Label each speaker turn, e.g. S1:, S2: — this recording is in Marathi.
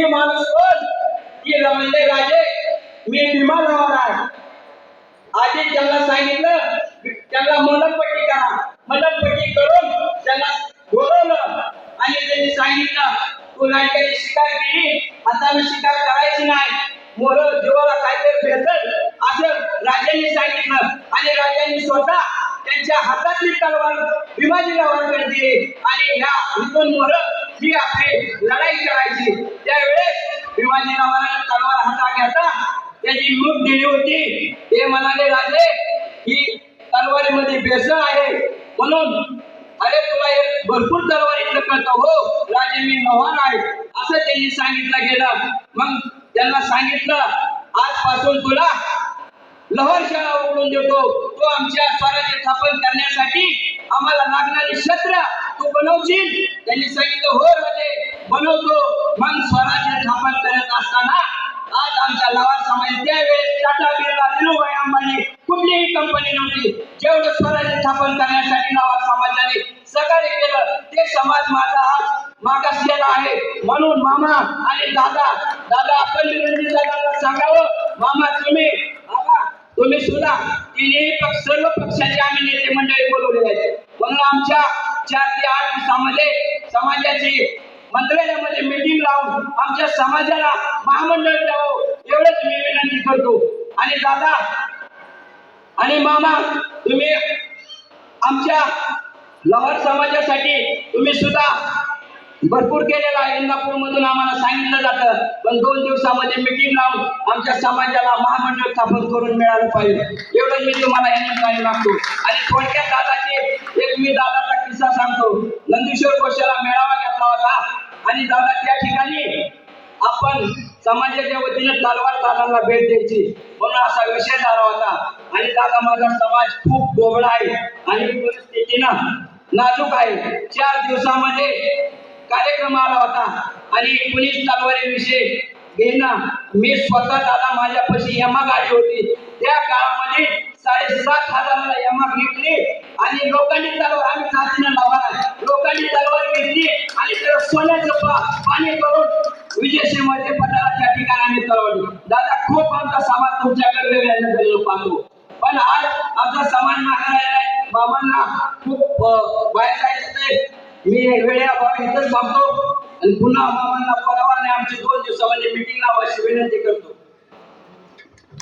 S1: ती माणूस कोण की रमणले राजे मी विमानावर आहे आधी त्यांना सांगितलं त्यांना मलमपट्टी करा. मलमपट्टी करून त्यांना बोलवलं. आणि त्यांनी सांगितलं तू नाटकाची शिकार केली हाताने शिकार करायची नाही. मोर जीवाला काहीतरी भेटल. असं राजांनी सांगितलं. आणि राजांनी स्वतः त्यांच्या हातातली तलवार भीमाजी वर्गण दिली. आणि ह्या इथून मोर ही आपली लढाई करायची त्यावेळेस भीमाजी नावाला तलवार हातात घेता त्याची लूट दिली होती. ते म्हणाले राजे ही तलवारीमध्ये बेसन आहे. म्हणून अरे तुला एक भरपूर तलवारीतलं कळतं हो. राजे मी नवान आहे. असं त्यांनी सांगितलं गेलं. मग त्यांना सांगितलं आजपासून तुला लहर शाळा उघडून देतो. तो आमच्या स्वराज्य स्थापन करण्यासाठी आम्हाला लागणारी शस्त्र तू बनवशील? त्यांनी सांगितलं हो राजे बनवतो. मग स्वराज्य स्थापन करत असताना आज आमच्या लवार समाज त्यावेळेस टाटा बिर्ला धीरूभाई अंबानी कुठलीही कंपनी नव्हती. जेवढं स्वराज्य स्थापन करण्यासाठी लवार समाजाने सकाळी केलं ते समाज माझा आज मागासलेला आहे. म्हणून मामा आणि दादा दादा आपण निरंजन दादाला सांगावं. मामा तुम्ही तुम्ही सुद्धा तिन्ही पक्ष सर्व पक्षाचे आम्ही नेते मंडळी बोलवले आहेत. म्हणून आमच्या चार ते आठ दिवसामध्ये समाजाची मंत्रालयामध्ये मीटिंग लावून आमच्या समाजाला महामंडळ द्यावं एवढंच मी विनंती करतो. आणि दादा आणि मामा तुम्ही आमच्या लहर समाजासाठी तुम्ही सुद्धा भरपूर केलेला आहे. इंदापूर मधून आम्हाला सांगितलं जातं. पण दोन दिवसामध्ये मीटिंग लावून आमच्या समाजाला महामंडळ स्थापन करून मिळालं पाहिजे. एवढं मी तुम्हाला या मागतो. आणि थोडक्यात दादाचे एक मी दादाचा किस्सा सांगतो. नंदीश्वर गोष्टीला मेळावा घेतला होता. आणि दादा त्या ठिकाणी आपण समाजाच्या वतीने तलवार दादांना भेट द्यायची म्हणून असा विषय झाला होता. आणि दादा माझा समाज खूप बोबडा आहे. आणि परिस्थिती ना नाजूक आहे. चार दिवसामध्ये कार्यक्रम आला होता. आणि पोलीस तलवारीविषयी घेणं मी स्वतः दादा माझ्यापाशी यमा गाडी होती. त्या काळामध्ये साडेसात हजाराला यमा घेतली आणि लोकांनी तलवार आम्ही जातीनं लावणार लोकांनी तलवार घेतली आणि त्याला सोन्याचं पा पाणी करून विजयशेमध्ये पटाला त्या ठिकाणी तळवली. दादा खूप आमचा समाज तुमच्याकडे वेगळ्या झालेलं पाहतो. पण आज आमचा समाज मागायला बाबांना खूप अं, बाहेर जायचं मी वेळेअभावी इथंच थांबतो आणि पुन्हा मामांना बोलावा आणि आमची दोन दिवसामध्ये मीटिंग लावायची विनंती करतो.